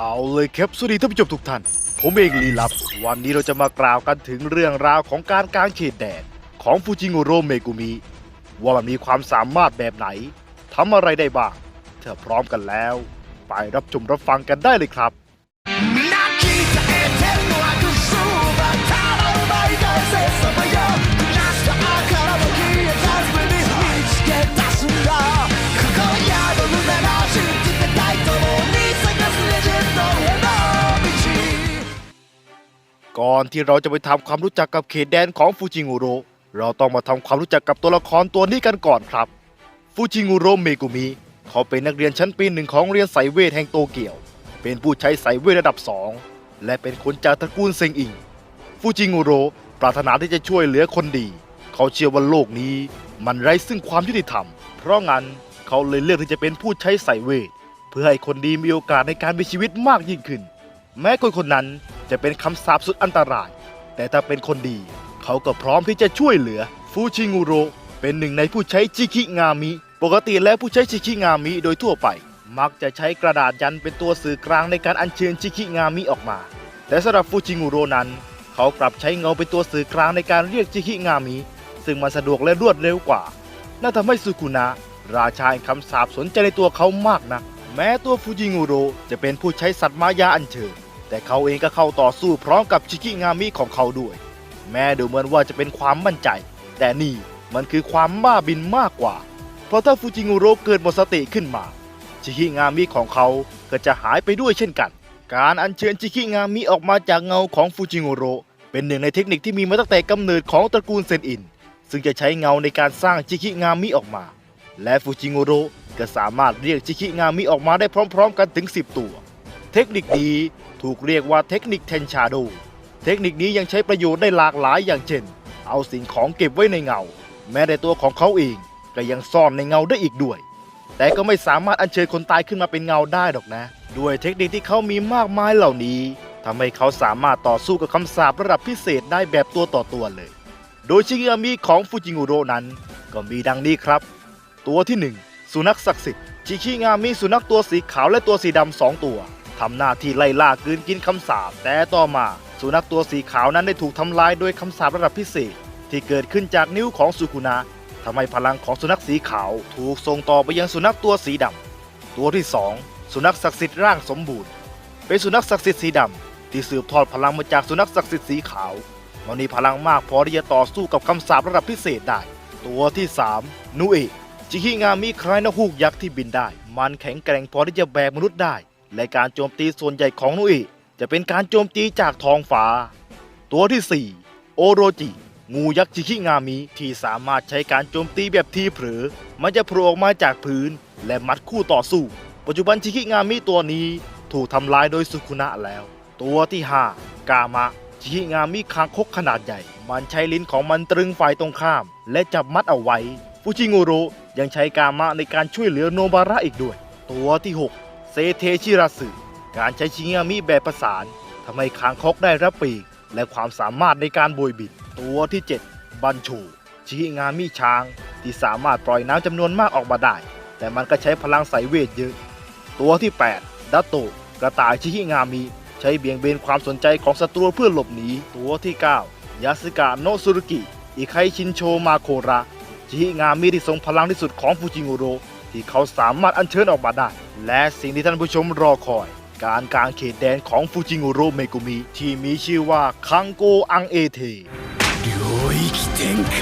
เอาเลยครับสวัสดีท่านผู้ชมทุกท่าน ผมเองลีลับ วันนี้เราจะมากล่าวกันถึงเรื่องราวของการกางเขตแดนของฟูจิโงโรเมกุมิ ว่ามันมีความสามารถแบบไหนทำอะไรได้บ้างถ้าพร้อมกันแล้ว ไปรับชมรับฟังกันได้เลยครับ ก่อนที่เราจะไปทำความรู้จักกับเขตแดนของฟูจิงูโรเราต้องมาทำความรู้จักกับตัวละครตัวนี้กันก่อนครับ ฟูจิงูโรเมกุมิ เขาเป็นนักเรียนชั้นปีหนึ่งของเรียนสายเวทแห่งโตเกียว เป็นผู้ใช้สายเวทระดับสองและเป็นคนจากตระกูลเซงอิง ฟูจิงูโรปรารถนาที่จะช่วยเหลือคนดี เขาเชื่อว่าโลกนี้ มันไร้ซึ่งความยุติธรรม เพราะงั้นเขาเลยเลือกที่จะเป็นผู้ใช้สายเวท เพื่อให้คนดีมีโอกาสในการมีชีวิตมากยิ่งขึ้น แม้คนคนนั้น จะเป็นคำสาปสุดอันตราย แต่ถ้าเป็นคนดี เขาก็พร้อมที่จะช่วยเหลือ ฟูชิงูโร เป็นหนึ่งในผู้ใช้จิคิงามิ ปกติแล้วผู้ใช้จิคิงามิโดยทั่วไป มักจะใช้กระดาษยันเป็นตัวสื่อกลางในการอัญเชิญจิคิงามิออกมา แต่สำหรับฟูชิงูโรนั้น เขากลับใช้เงาเป็นตัวสื่อกลางในการเรียกจิคิงามิ ซึ่งมันสะดวกและรวดเร็วกว่านั่นทำให้สุกุนะราชาแห่งคำสาปสนใจในตัวเขามากนะแม้ตัวฟูจิงูโรจะเป็นผู้ใช้สัตว์มายาอัญเชิญ แต่เขาเองก็เข้าต่อสู้พร้อมกับชิกิงามิของเขาด้วย แม้ดูเหมือนว่าจะเป็นความมั่นใจ แต่นี่มันคือความบ้าบินมากกว่า เพราะถ้าฟูจิงูโรเกิดหมดสติขึ้นมา ชิกิงามิของเขาก็จะหายไปด้วยเช่นกัน การอัญเชิญชิกิงามิออกมาจากเงาของฟูจิงูโรเป็นหนึ่งในเทคนิคที่มีมาตั้งแต่กำเนิดของตระกูลเซนอิน ซึ่งจะใช้เงาในการสร้างชิกิงามิออกมา และฟูจิงูโรก็สามารถเรียกชิกิงามิออกมาได้พร้อม ๆ กันถึง 10 ตัว เทคนิคนี้ถูกเรียกว่าเทคนิคเทนชาโด เทคนิคนี้ยังใช้ประโยชน์ได้หลากหลายอย่างเช่น เอาสิ่งของเก็บไว้ในเงา แม้แต่ตัวของเขาเองก็ยังซ่อนในเงาได้อีกด้วย แต่ก็ไม่สามารถอัญเชิญคนตายขึ้นมาเป็นเงาได้หรอกนะ ด้วยเทคนิคที่เขามีมากมายเหล่านี้ทำให้เขาสามารถต่อสู้กับคำสาประดับพิเศษได้แบบตัวต่อตัวเลย โดยชิกิอามิของฟูจิงูโรนั้น ก็มีดังนี้ครับ ตัวที่หนึ่งสุนัขศักดิ์สิทธิ์ชิคิงามีสุนัขตัวสีขาวและตัวสีดำสองตัว ทำหน้าที่ไล่ล่ากืนกินคำสาปแต่ต่อมา สุนัขตัวสีขาวนั้นได้ถูกทำลายโดยคำสาประดับพิเศษ ที่เกิดขึ้นจากนิ้วของสุกุนะทำให้พลังของสุนัขสีขาวถูกส่งต่อไปยังสุนัขตัวสีดำตัวที่สองสุนัขศักดิ์สิทธิ์ร่างสมบูรณ์ เป็นสุนัขศักดิ์สิทธิ์สีดำที่สืบทอดพลังมาจากสุนัขศักดิ์สิทธิ์สีขาวมันมีพลังมากพอที่จะต่อสู้กับคำสาประดับพิเศษได้ ตัวที่สามนุเอะจิฮิงามิคล้ายนกฮูกยักษ์ที่บินได้ มันแข็งแกร่งพอที่จะแบกมนุษย์ได้ และการโจมตีส่วนใหญ่ของนุอะจะเป็นการโจมตีจากท้องฟ้า ตัวที่ 4 โอโรจิ งูยักษ์จิคิงามิที่สามารถใช้การโจมตีแบบทีเผลอมันจะโผล่ออกมาจากพื้น และมัดคู่ต่อสู้ ปัจจุบันจิคิงามิตัวนี้ถูกทำลายโดยสุคุนะแล้ว ตัวที่ 5 กามะจิคิงามิคางคกขนาดใหญ่ มันใช้ลิ้นของมันตรึงฝ่ายตรงข้าม และจับมัดเอาไว้ ฟูจิงูโรยังใช้กามะในการช่วยเหลือโนบาระอีกด้วย ตัวที่ 6 เซเทชิราสึการใช้ชิงามิแบบประสานทำให้คางคกได้รับปีก และความสามารถในการโบยบินตัวที่ 7 บันชู ชิงามิช้าง ที่สามารถปล่อยน้ำจำนวนมากออกมาได้ แต่มันก็ใช้พลังสายเวทเยอะ ตัวที่ 8 ดัตโตะกระต่ายชิฮิงามิ ใช้เบี่ยงเบนความสนใจของศัตรูเพื่อหลบหนีตัวที่ 9 ยาสึกะโนซุรุกิอิไคชินโชมาโคระชิฮิงามิที่ทรงพลังที่สุดของฟูจิงูโร ที่เขาสามารถอัญเชิญออกมาได้ และสิ่งที่ท่านผู้ชมรอคอย การกางเขตแดนของฟูจิงูโรเมกุมิ ที่มีชื่อว่าคังโกอังเอเท 領域展開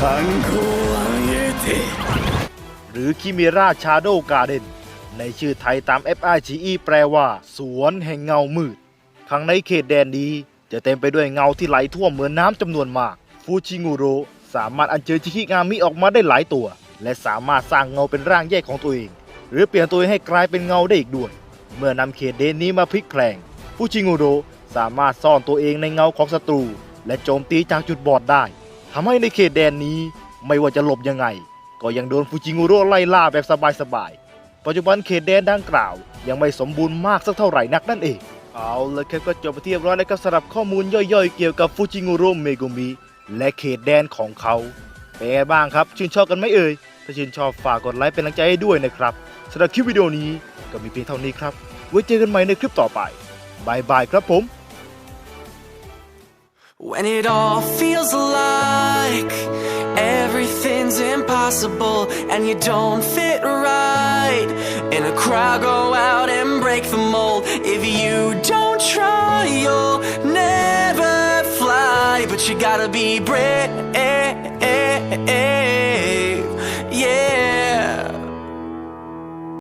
観光暗エテ หรือคิมิราชาโดการ์เดนในชื่อไทยตาม FIGE แปลว่า สวนแห่งเงามืด ข้างในเขตแดนนี้ จะเต็มไปด้วยเงาที่ไหลท่วมเหมือนน้ำจำนวนมาก ฟูชิงูโรสามารถอัญเชิญชิคิงามิออกมาได้หลายตัว และสามารถสร้างเงาเป็นร่างแยกของตัวเอง หรือเปลี่ยนตัวเองให้กลายเป็นเงาได้อีกด้วย เมื่อนำเขตแดนนี้มาพลิกแพลง ฟูชิงูโรสามารถซ่อนตัวเองในเงาของศัตรู และโจมตีจากจุดบอดได้ทำให้ในเขตแดนนี้ไม่ว่าจะหลบยังไง ก็ยังโดนฟูจิงูโร่ไล่ล่าแบบสบายๆปัจจุบันเขตแดนดังกล่าว ยังไม่สมบูรณ์มากสักเท่าไหร่นักนั่นเอง เอาละครับก็จบไปที่เรียบร้อยแล้วครับสำหรับข้อมูลย่อยๆ เกี่ยวกับฟูจิงูโร่เมกุมิและเขตแดนของเขาเป็นไงบ้างครับ ชื่นชอบกันไหมเอ่ย ถ้าชื่นชอบฝากกดไลค์เป็นกำลังใจให้ด้วยนะครับสำหรับคลิปวิดีโอนี้ก็มีเพียงเท่านี้ครับ ไว้เจอกันใหม่ในคลิปต่อไปบายบายครับผม When it all feels alive impossible and you don't fit right in a crowd, go out and break the mold. If you don't try, you'll never fly. But you gotta be brave, yeah.